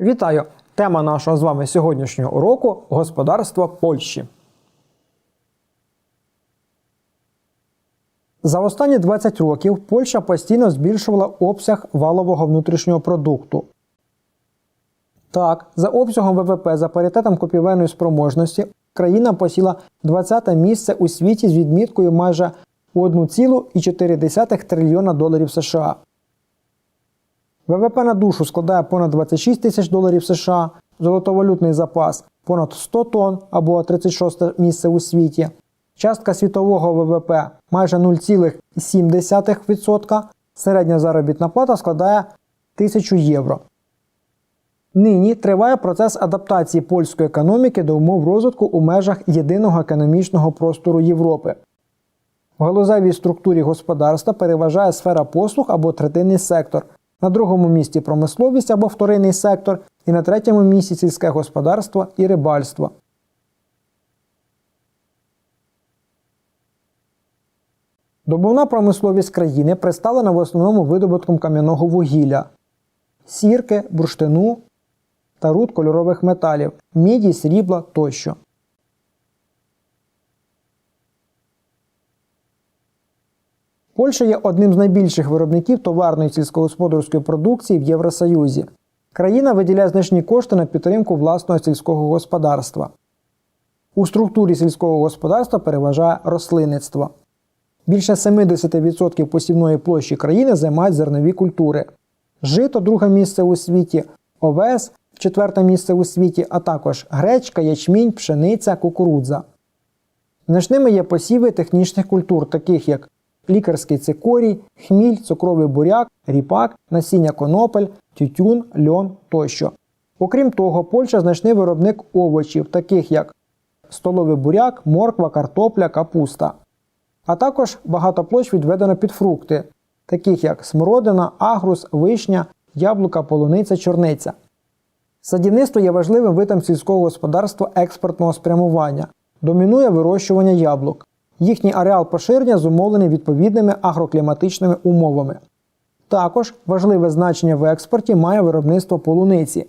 Вітаю! Тема нашого з вами сьогоднішнього уроку господарство Польщі. За останні 20 років Польща постійно збільшувала обсяг валового внутрішнього продукту. Так, за обсягом ВВП за паритетом купівельної спроможності країна посіла 20 місце у світі з відміткою майже 1,4 трильйона доларів США. ВВП на душу складає понад 26 тисяч доларів США, золотовалютний запас понад 100 тонн або 36 місце у світі. Частка світового ВВП майже 0,7%, середня заробітна плата складає 1000 євро. Нині триває процес адаптації польської економіки до умов розвитку у межах єдиного економічного простору Європи. В галузевій структурі господарства переважає сфера послуг або третинний сектор, на другому місці промисловість або вторинний сектор, і на третьому місці сільське господарство і рибальство. Добувна промисловість країни представлена в основному видобутком кам'яного вугілля, сірки, бурштину та руд кольорових металів, міді, срібла тощо. Польща є одним з найбільших виробників товарної сільськогосподарської продукції в Євросоюзі. Країна виділяє значні кошти на підтримку власного сільського господарства. У структурі сільського господарства переважає рослинництво. Більше 70% посівної площі країни займають зернові культури. Жито друге місце у світі, овес четверте місце у світі, а також гречка, ячмінь, пшениця, кукурудза. Значними є посіви технічних культур, таких як лікарський цикорій, хміль, цукровий буряк, ріпак, насіння конопель, тютюн, льон тощо. Окрім того, Польща значний виробник овочів, таких як столовий буряк, морква, картопля, капуста. А також багато площ відведено під фрукти, таких як смородина, агрус, вишня, яблука, полуниця, чорниця. Садівництво є важливим видом сільського господарства експортного спрямування. Домінує вирощування яблук. Їхній ареал поширення зумовлений відповідними агрокліматичними умовами. Також важливе значення в експорті має виробництво полуниці.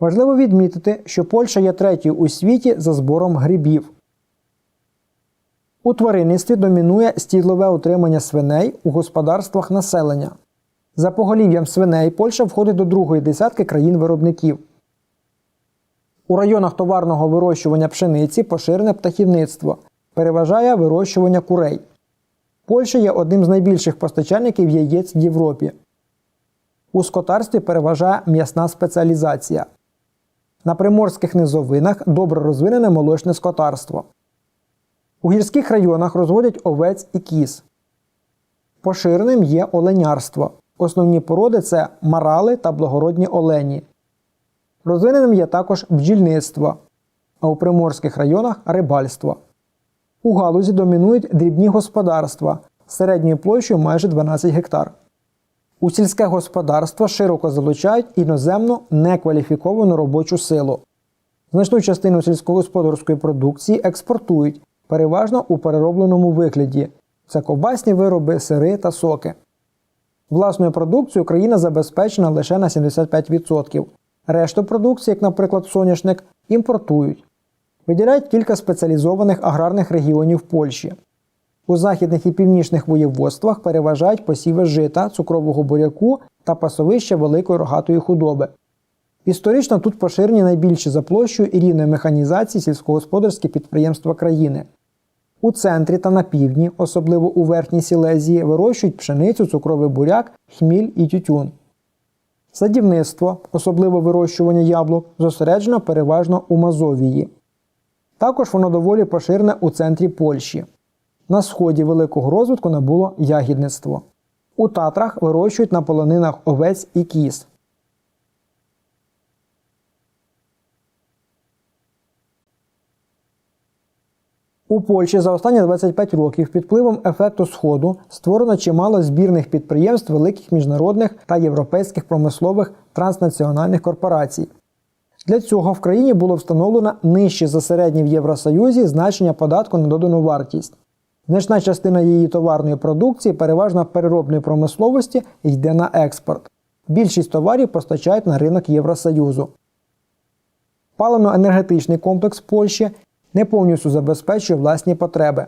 Важливо відмітити, що Польща є третьою у світі за збором грибів. У тваринництві домінує стідлове утримання свиней у господарствах населення. За поголів'ям свиней Польща входить до другої десятки країн-виробників. У районах товарного вирощування пшениці поширене птахівництво. Переважає вирощування курей. Польща є одним з найбільших постачальників яєць в Європі. У скотарстві переважає м'ясна спеціалізація. На приморських низовинах добре розвинене молочне скотарство. У гірських районах розводять овець і кіз. Поширеним є оленярство. Основні породи це марали та благородні олені. Розвиненим є також бджільництво, а у приморських районах рибальство. У галузі домінують дрібні господарства середньою площею майже 12 гектар. У сільське господарство широко залучають іноземну некваліфіковану робочу силу. Значну частину сільськогосподарської продукції експортують, переважно у переробленому вигляді це ковбасні вироби, сири та соки. Власною продукцією країна забезпечена лише на 75%. Решту продукції, як, наприклад, соняшник, імпортують. Виділяють кілька спеціалізованих аграрних регіонів Польщі. У західних і північних воєводствах переважають посіви жита, цукрового буряку та пасовища великої рогатої худоби. Історично тут поширені найбільші за площею і рівною механізації сільськогосподарські підприємства країни. У центрі та на півдні, особливо у верхній Сілезії, вирощують пшеницю, цукровий буряк, хміль і тютюн. Садівництво, особливо вирощування яблук, зосереджено переважно у Мазовії. Також воно доволі поширене у центрі Польщі. На сході великого розвитку набуло ягідництво. У Татрах вирощують на полонинах овець і кіз. У Польщі за останні 25 років під впливом ефекту Сходу створено чимало збірних підприємств великих міжнародних та європейських промислових транснаціональних корпорацій. Для цього в країні було встановлено нижче за середнє в Євросоюзі значення податку на додану вартість. Значна частина її товарної продукції, переважно переробної промисловості, йде на експорт. Більшість товарів постачають на ринок Євросоюзу. Паливно-енергетичний комплекс Польщі не повністю забезпечує власні потреби.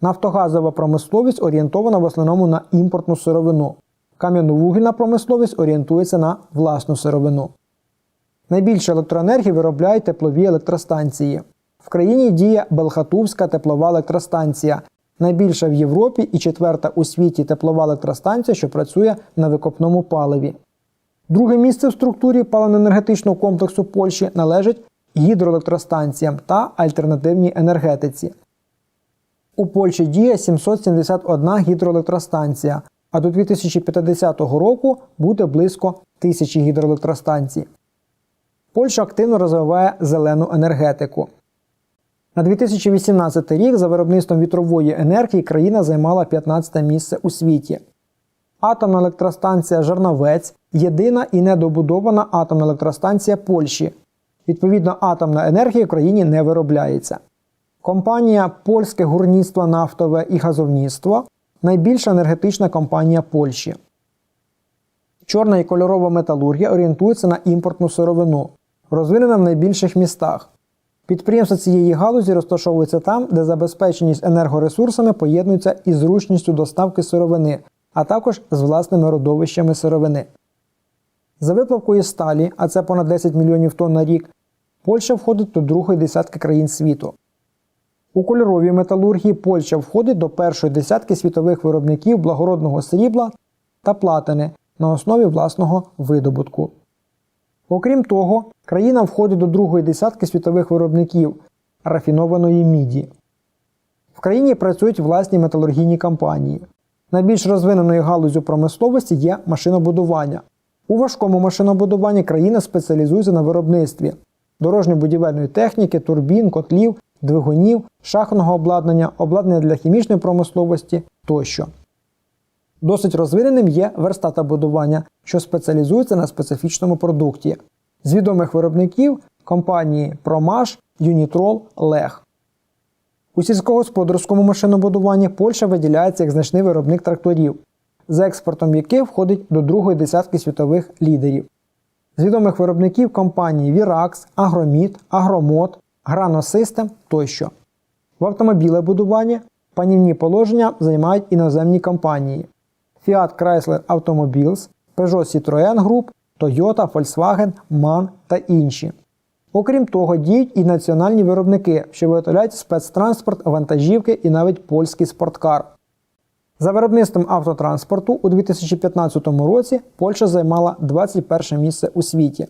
Нафтогазова промисловість орієнтована в основному на імпортну сировину. Кам'яновугільна промисловість орієнтується на власну сировину. Найбільше електроенергії виробляють теплові електростанції. В країні діє Белхатувська теплова електростанція, найбільша в Європі і четверта у світі теплова електростанція, що працює на викопному паливі. Друге місце в структурі паливно-енергетичного комплексу Польщі належить гідроелектростанціям та альтернативній енергетиці. У Польщі діє 771 гідроелектростанція, а до 2050 року буде близько тисячі гідроелектростанцій. Польща активно розвиває зелену енергетику. На 2018 рік за виробництвом вітрової енергії країна займала 15 місце у світі. Атомна електростанція Жарновець єдина і недобудована атомна електростанція Польщі. Відповідно, атомна енергія в країні не виробляється. Компанія Польське гурництво нафтове і газовництво найбільша енергетична компанія Польщі. Чорна і кольорова металургія орієнтується на імпортну сировину, розвинена в найбільших містах. Підприємства цієї галузі розташовуються там, де забезпеченість енергоресурсами поєднується із зручністю доставки сировини, а також з власними родовищами сировини. За виплавкою сталі, а це понад 10 мільйонів тонн на рік, Польща входить до другої десятки країн світу. У кольоровій металургії Польща входить до першої десятки світових виробників благородного срібла та платини на основі власного видобутку. Окрім того, країна входить до другої десятки світових виробників рафінованої міді. В країні працюють власні металургійні компанії. Найбільш розвиненою галузю промисловості є машинобудування. У важкому машинобудуванні країна спеціалізується на виробництві дорожньо-будівельної техніки, турбін, котлів, двигунів, шахтного обладнання, обладнання для хімічної промисловості тощо. Досить розвиненим є верстатобудування, що спеціалізується на специфічному продукті. З відомих виробників компанії Промаш, Юнітрол, Лех. У сільськогосподарському машинобудуванні Польща виділяється як значний виробник тракторів, за експортом яких входить до другої десятки світових лідерів. З відомих виробників компанії Virax, Агроміт, Агромод, Граносистем тощо. В автомобілебудуванні панівні положення займають іноземні компанії Fiat Chrysler Automobiles, Peugeot Citroën Group, Toyota, Volkswagen, MAN та інші. Окрім того, діють і національні виробники, що виготовляють спецтранспорт, вантажівки і навіть польський спорткар. За виробництвом автотранспорту у 2015 році Польща займала 21 місце у світі.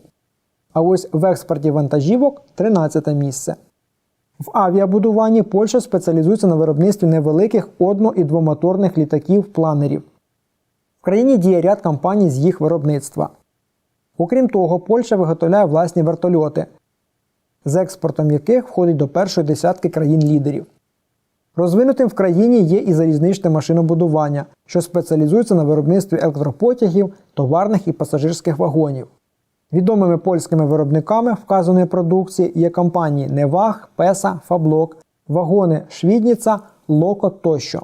А ось в експорті вантажівок 13 місце. В авіабудуванні Польща спеціалізується на виробництві невеликих одно- і двомоторних літаків-планерів. В країні діє ряд компаній з їх виробництва. Окрім того, Польща виготовляє власні вертольоти, з експортом яких входить до першої десятки країн-лідерів. Розвинутим в країні є і залізничне машинобудування, що спеціалізується на виробництві електропотягів, товарних і пасажирських вагонів. Відомими польськими виробниками вказаної продукції є компанії Неваг, Песа, Фаблок, вагони Швідніца, Локо тощо.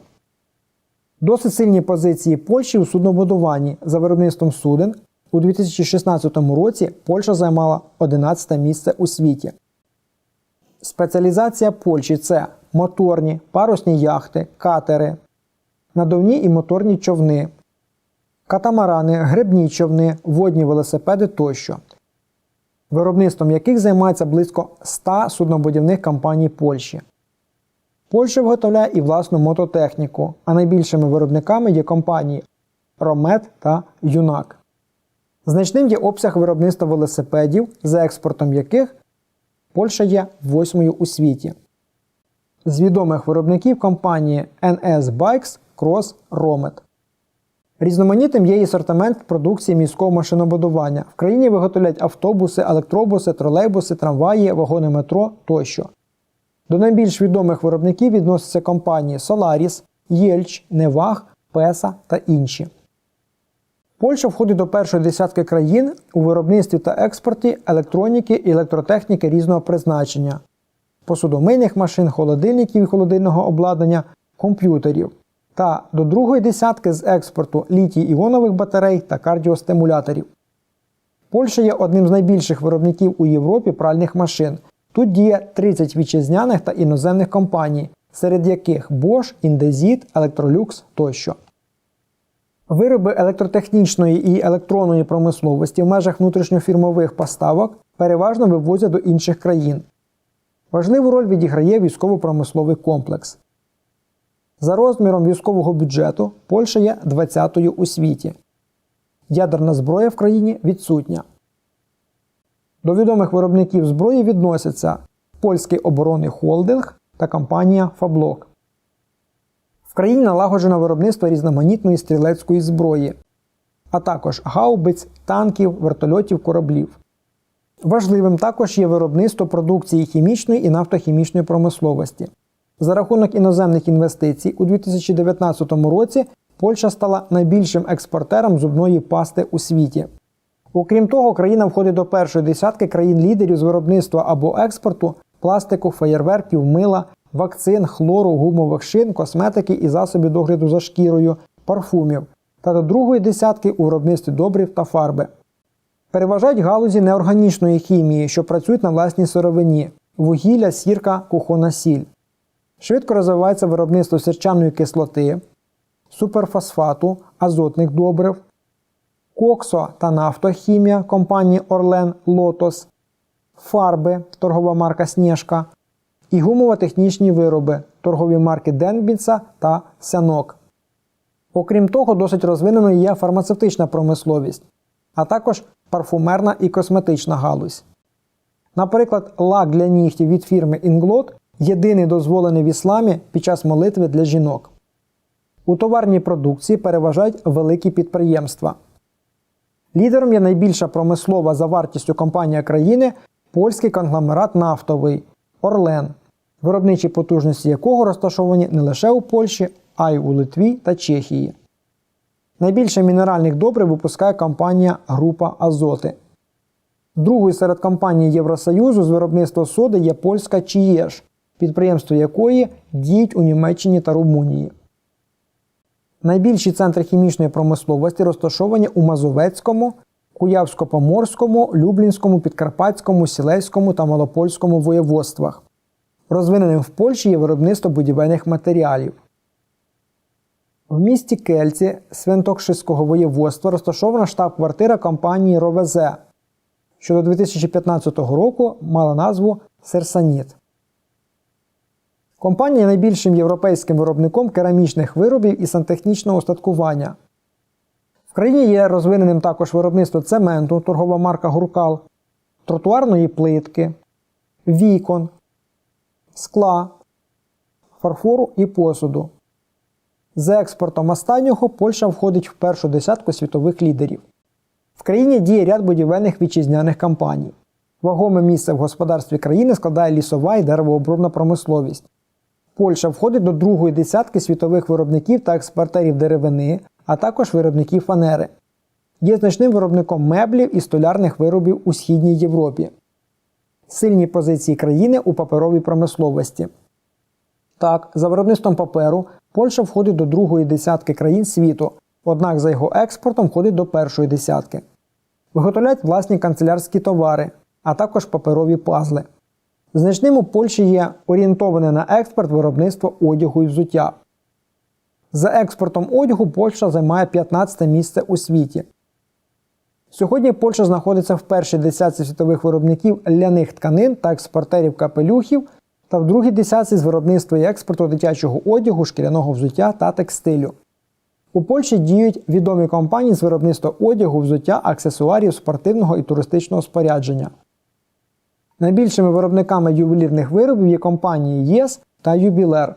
Досить сильні позиції Польщі у суднобудуванні за виробництвом суден у 2016 році Польща займала 11 місце у світі. Спеціалізація Польщі це моторні, парусні яхти, катери, надувні і моторні човни, катамарани, грибні човни, водні велосипеди тощо, виробництвом яких займається близько 100 суднобудівних компаній Польщі. Польща виготовляє і власну мототехніку, а найбільшими виробниками є компанії Ромет та Юнак. Значним є обсяг виробництва велосипедів, за експортом яких Польща є восьмою у світі. З відомих виробників компанії NS Bikes Cross Romet. Різноманітним є і асортимент продукції міського машинобудування. В країні виготовляють автобуси, електробуси, тролейбуси, трамваї, вагони метро тощо. До найбільш відомих виробників відносяться компанії Solaris, Єльч, Неваг, Песа та інші. Польща входить до першої десятки країн у виробництві та експорті електроніки і електротехніки різного призначення, посудомийних машин, холодильників і холодильного обладнання, комп'ютерів. та до другої десятки з експорту літій-іонових батарей та кардіостимуляторів. Польща є одним з найбільших виробників у Європі пральних машин. Тут діє 30 вітчизняних та іноземних компаній, серед яких Bosch, Indesit, Electrolux тощо. Вироби електротехнічної і електронної промисловості в межах внутрішньофірмових поставок переважно вивозять до інших країн. Важливу роль відіграє військово-промисловий комплекс. За розміром військового бюджету Польща є 20-ю у світі. Ядерна зброя в країні відсутня. До відомих виробників зброї відносяться польський оборонний холдинг та компанія Фаблок. В країні налагоджено виробництво різноманітної стрілецької зброї, а також гаубиць, танків, вертольотів, кораблів. Важливим також є виробництво продукції хімічної і нафтохімічної промисловості. За рахунок іноземних інвестицій у 2019 році Польща стала найбільшим експортером зубної пасти у світі. Окрім того, країна входить до першої десятки країн-лідерів з виробництва або експорту пластику, феєрверків, мила, вакцин, хлору, гумових шин, косметики і засобів догляду за шкірою, парфумів та до другої десятки у виробництві добрив та фарби. Переважають галузі неорганічної хімії, що працюють на власній сировині вугілля, сірка, кухонна сіль. Швидко розвивається виробництво сірчаної кислоти, суперфосфату, азотних добрив, коксо та нафтохімія компанії Орлен Лотос, фарби торгова марка Снєжка і гумово-технічні вироби торгові марки Денбінса та Сянок. Окрім того, досить розвиненою є фармацевтична промисловість, а також парфумерна і косметична галузь. Наприклад, лак для нігтів від фірми Inglot єдиний дозволений в ісламі під час молитви для жінок. У товарній продукції переважають великі підприємства. Лідером є найбільша промислова за вартістю компанія країни польський конгломерат нафтовий Орлен, виробничі потужності якого розташовані не лише у Польщі, а й у Литві та Чехії. Найбільше мінеральних добрив випускає компанія Група Азоти. Другою серед компаній Євросоюзу з виробництва соди є польська Чієш, підприємство якої діють у Німеччині та Румунії. Найбільші центри хімічної промисловості розташовані у Мазовецькому, Куявсько-Поморському, Люблінському, Підкарпатському, Сілеському та Малопольському воєводствах. Розвиненим в Польщі є виробництво будівельних матеріалів. В місті Кельці Свинтокшиського воєводства розташована штаб-квартира компанії Ровезе, що до 2015 року мала назву Серсаніт. Компанія найбільшим європейським виробником керамічних виробів і сантехнічного устаткування. В країні є розвиненим також виробництво цементу, торгова марка Гуркал, тротуарної плитки, вікон, скла, фарфору і посуду. За експортом останнього Польща входить в першу десятку світових лідерів. В країні діє ряд будівельних вітчизняних компаній. Вагоме місце в господарстві країни складає лісова і деревообробна промисловість. Польща входить до другої десятки світових виробників та експортерів деревини, а також виробників фанери. Є значним виробником меблів і столярних виробів у Східній Європі. Сильні позиції країни у паперовій промисловості. Так, за виробництвом паперу Польща входить до другої десятки країн світу, однак за його експортом входить до першої десятки. Виготовляють власні канцелярські товари, а також паперові пазли. Значним у Польщі є орієнтоване на експорт виробництво одягу і взуття. За експортом одягу Польща займає 15 місце у світі. Сьогодні Польща знаходиться в першій десятці світових виробників ляних тканин та експортерів капелюхів та в другій десятці з виробництва і експорту дитячого одягу, шкіряного взуття та текстилю. У Польщі діють відомі компанії з виробництва одягу, взуття, аксесуарів, спортивного і туристичного спорядження. Найбільшими виробниками ювелірних виробів є компанії ЄС та Юбілер.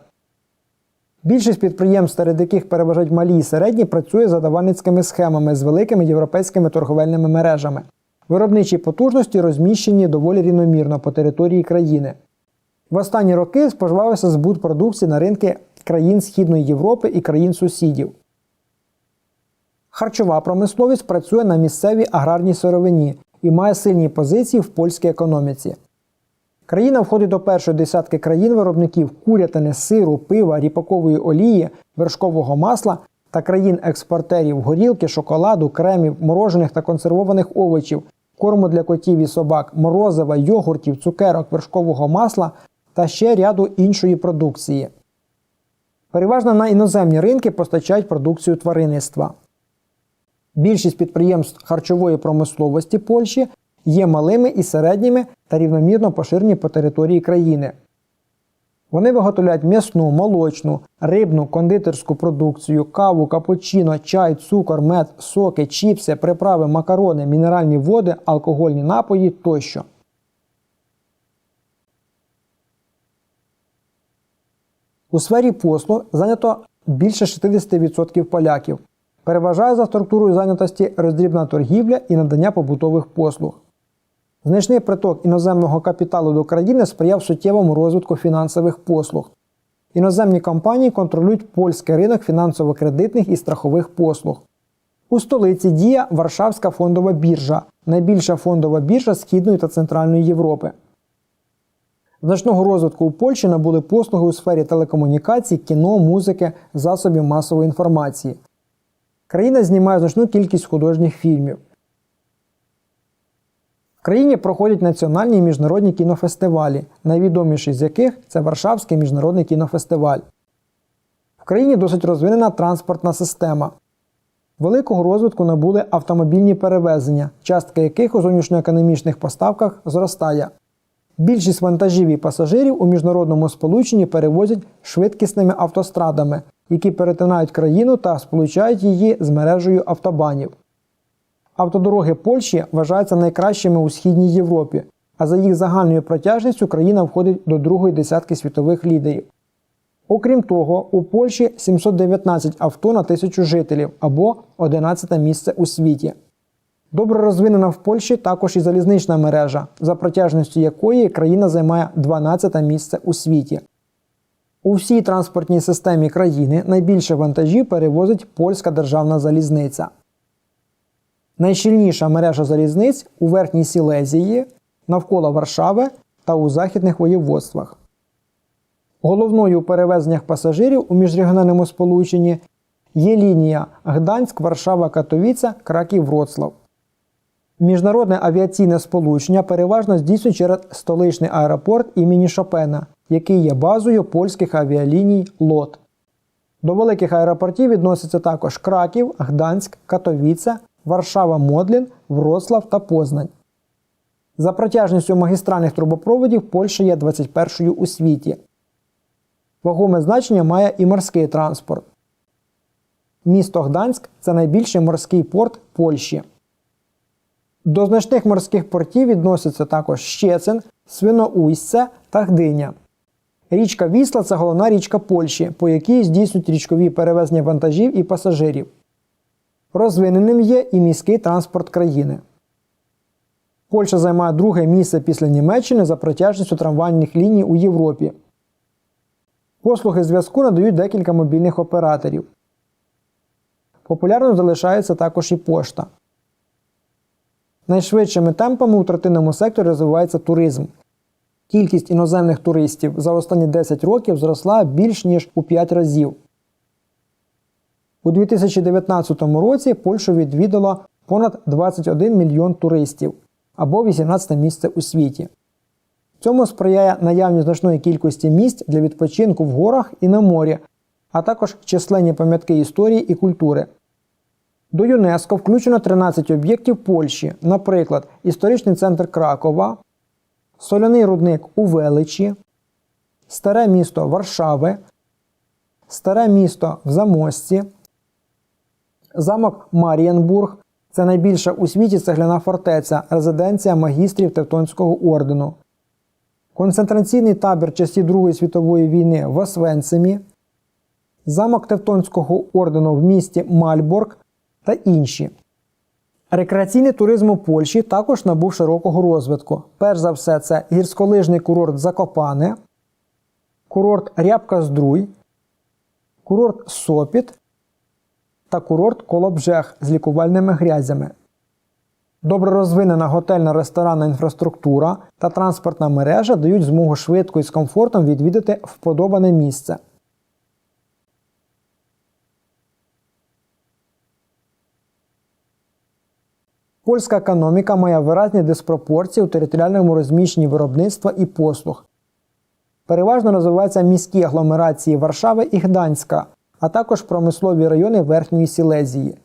Більшість підприємств, серед яких переважають малі і середні, працює за давальницькими схемами з великими європейськими торговельними мережами. Виробничі потужності розміщені доволі рівномірно по території країни. В останні роки споживався збут продукції на ринки країн Східної Європи і країн сусідів. Харчова промисловість працює на місцевій аграрній сировині і має сильні позиції в польській економіці. Країна входить до першої десятки країн-виробників курятини, сиру, пива, ріпакової олії, вершкового масла та країн-експортерів горілки, шоколаду, кремів, морожених та консервованих овочів, корму для котів і собак, морозива, йогуртів, цукерок, вершкового масла та ще ряду іншої продукції. Переважно на іноземні ринки постачають продукцію тваринництва. Більшість підприємств харчової промисловості Польщі є малими і середніми та рівномірно поширені по території країни. Вони виготовляють м'ясну, молочну, рибну, кондитерську продукцію, каву, капучино, чай, цукор, мед, соки, чіпси, приправи, макарони, мінеральні води, алкогольні напої тощо. У сфері послуг зайнято більше 60% поляків. Переважає за структурою зайнятості роздрібна торгівля і надання побутових послуг. Значний приток іноземного капіталу до країни сприяв суттєвому розвитку фінансових послуг. Іноземні компанії контролюють польський ринок фінансово-кредитних і страхових послуг. У столиці діє Варшавська фондова біржа, найбільша фондова біржа Східної та Центральної Європи. Значного розвитку у Польщі набули послуги у сфері телекомунікацій, кіно, музики, засобів масової інформації. Країна знімає значну кількість художніх фільмів. В країні проходять національні і міжнародні кінофестивалі, найвідоміший з яких це Варшавський міжнародний кінофестиваль. В країні досить розвинена транспортна система. Великого розвитку набули автомобільні перевезення, частка яких у зовнішньоекономічних поставках зростає. Більшість вантажів і пасажирів у міжнародному сполученні перевозять швидкісними автострадами, які перетинають країну та сполучають її з мережею автобанів. Автодороги Польщі вважаються найкращими у Східній Європі, а за їх загальною протяжністю країна входить до другої десятки світових лідерів. Окрім того, у Польщі 719 авто на тисячу жителів або 11 місце у світі. Добре розвинена в Польщі також і залізнична мережа, за протяжністю якої країна займає 12 місце у світі. У всій транспортній системі країни найбільше вантажів перевозить польська державна залізниця. Найщільніша мережа залізниць у Верхній Сілезії, навколо Варшави та у західних воєводствах. Головною у перевезеннях пасажирів у міжрегіональному сполученні є лінія Гданськ, Варшава, Катовіця, Краків, Вроцлав. Міжнародне авіаційне сполучення переважно здійснює через столичний аеропорт імені Шопена, який є базою польських авіаліній ЛОТ. До великих аеропортів відносяться також Краків, Гданськ, Катовіця, Варшава, Модлін, Вроцлав та Познань. За протяжністю магістральних трубопроводів Польща є 21-ю у світі. Вагоме значення має і морський транспорт. Місто Гданськ це найбільший морський порт Польщі. До значних морських портів відносяться також Щецин, Свиноуйсце та Гдиня. Річка Вісла це головна річка Польщі, по якій здійснюють річкові перевезення вантажів і пасажирів. Розвиненим є і міський транспорт країни. Польща займає друге місце після Німеччини за протяжністю трамвайних ліній у Європі. Послуги зв'язку надають декілька мобільних операторів. Популярною залишається також і пошта. Найшвидшими темпами у третинному секторі розвивається туризм. Кількість іноземних туристів за останні 10 років зросла більш ніж у 5 разів. У 2019 році Польщу відвідало понад 21 мільйон туристів або 18 місце у світі. Цьому сприяє наявність значної кількості місць для відпочинку в горах і на морі, а також численні пам'ятки історії і культури. До ЮНЕСКО включено 13 об'єктів Польщі, наприклад, історичний центр Кракова, соляний рудник у Величі, Старе місто Варшави, Старе місто в Замості, замок Марієнбург це найбільша у світі цегляна фортеця, резиденція магістрів Тевтонського ордену, концентраційний табір часів Другої світової війни в Освенцимі, замок Тевтонського ордену в місті Мальборг та інші. Рекреаційний туризм у Польщі також набув широкого розвитку. Перш за все, це гірськолижний курорт Закопане, курорт Рябка Здруй, курорт Сопіт та курорт Колобжех з лікувальними грязями. Добре розвинена готельна ресторанна інфраструктура та транспортна мережа дають змогу швидко і з комфортом відвідати вподобане місце. Польська економіка має виразні диспропорції у територіальному розміщенні виробництва і послуг. Переважно розвиваються міські агломерації Варшави і Гданська, а також промислові райони Верхньої Сілезії.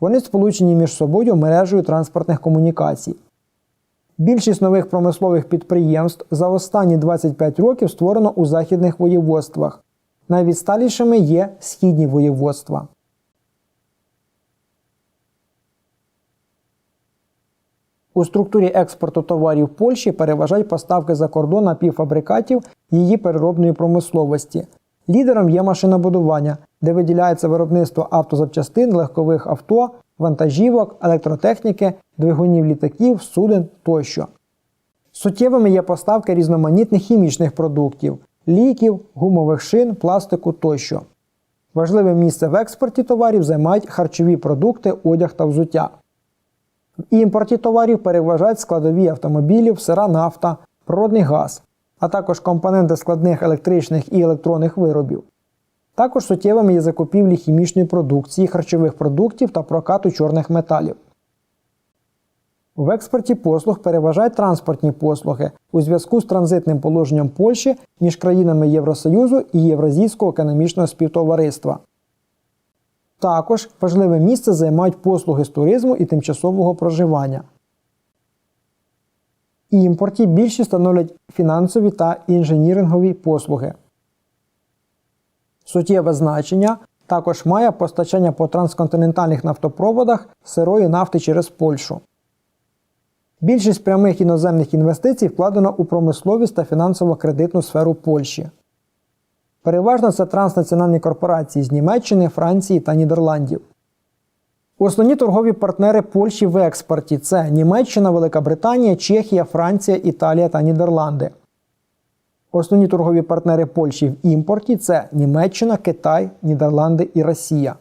Вони сполучені між собою мережею транспортних комунікацій. Більшість нових промислових підприємств за останні 25 років створено у західних воєводствах. Найвідсталішими є східні воєводства. У структурі експорту товарів Польщі переважають поставки за кордон напівфабрикатів її переробної промисловості. Лідером є машинобудування, де виділяється виробництво автозапчастин, легкових авто, вантажівок, електротехніки, двигунів літаків, суден тощо. Суттєвими є поставки різноманітних хімічних продуктів, ліків, гумових шин, пластику тощо. Важливе місце в експорті товарів займають харчові продукти, одяг та взуття. В імпорті товарів переважають складові автомобілів, сира нафта, природний газ, а також компоненти складних електричних і електронних виробів. Також суттєвими є закупівлі хімічної продукції, харчових продуктів та прокату чорних металів. В експорті послуг переважають транспортні послуги у зв'язку з транзитним положенням Польщі між країнами Євросоюзу і Євразійського економічного співтовариства. Також важливе місце займають послуги з туризму і тимчасового проживання. Імпорті більшість становлять фінансові та інженірингові послуги. Суттєве значення також має постачання по трансконтинентальних нафтопроводах сирої нафти через Польщу. Більшість прямих іноземних інвестицій вкладено у промисловість та фінансово-кредитну сферу Польщі. Переважно це транснаціональні корпорації з Німеччини, Франції та Нідерландів. Основні торгові партнери Польщі в експорті це Німеччина, Велика Британія, Чехія, Франція, Італія та Нідерланди. Основні торгові партнери Польщі в імпорті це Німеччина, Китай, Нідерланди і Росія.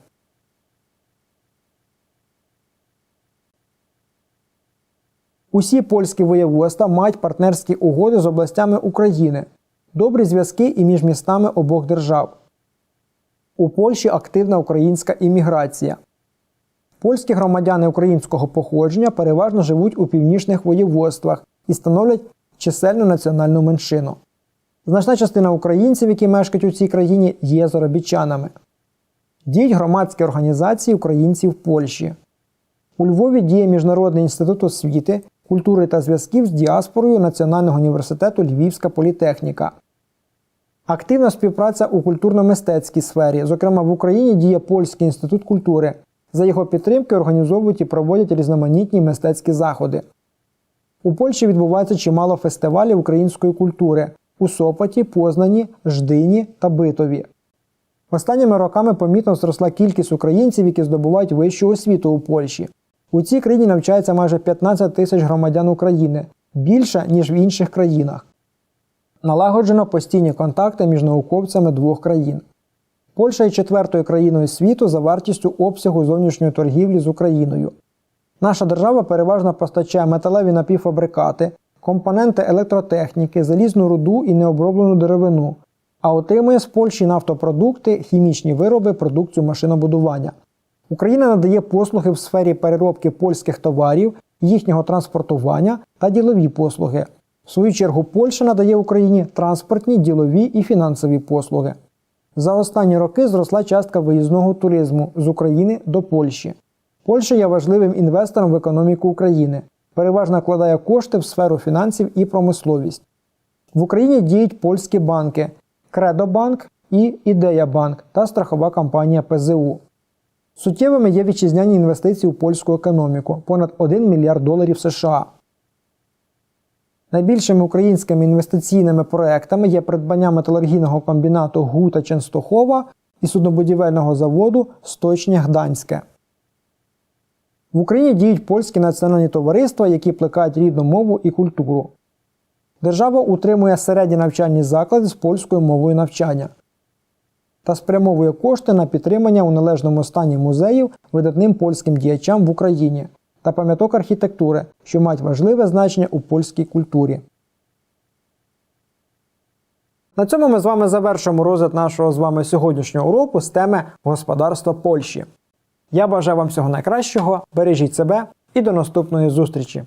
Усі польські воєводства мають партнерські угоди з областями України, добрі зв'язки і між містами обох держав. У Польщі активна українська імміграція. Польські громадяни українського походження переважно живуть у північних воєводствах і становлять чисельну національну меншину. Значна частина українців, які мешкають у цій країні, є заробітчанами. Діють громадські організації українців Польщі. У Львові діє Міжнародний інститут освіти, культури та зв'язків з діаспорою Національного університету Львівська політехніка. Активна співпраця у культурно-мистецькій сфері. Зокрема, в Україні діє Польський інститут культури. За його підтримки організовують і проводять різноманітні мистецькі заходи. У Польщі відбувається чимало фестивалів української культури у Сопоті, Познані, Ждині та Битові. Останніми роками помітно зросла кількість українців, які здобувають вищу освіту у Польщі. У цій країні навчається майже 15 тисяч громадян України більше, ніж в інших країнах. Налагоджено постійні контакти між науковцями двох країн. Польща є четвертою країною світу за вартістю обсягу зовнішньої торгівлі з Україною. Наша держава переважно постачає металеві напівфабрикати, компоненти електротехніки, залізну руду і необроблену деревину, а отримує з Польщі нафтопродукти, хімічні вироби, продукцію машинобудування. Україна надає послуги в сфері переробки польських товарів, їхнього транспортування та ділові послуги. В свою чергу Польща надає Україні транспортні, ділові і фінансові послуги. За останні роки зросла частка виїзного туризму з України до Польщі. Польща є важливим інвестором в економіку України, переважно вкладає кошти в сферу фінансів і промисловість. В Україні діють польські банки Кредобанк і Ідеябанк та страхова компанія ПЗУ. Суттєвими є вітчизняні інвестиції у польську економіку понад 1 мільярд доларів США. Найбільшими українськими інвестиційними проектами є придбання металургійного комбінату Гута Ченстохова і суднобудівельного заводу Сточня Гданське. В Україні діють польські національні товариства, які плекають рідну мову і культуру. Держава утримує середні навчальні заклади з польською мовою навчання та спрямовує кошти на підтримання у належному стані музеїв видатним польським діячам в Україні, та пам'яток архітектури, що мають важливе значення у польській культурі. На цьому ми з вами завершуємо розгляд нашого з вами сьогоднішнього уроку з теми господарства Польщі. Я бажаю вам всього найкращого, бережіть себе і до наступної зустрічі!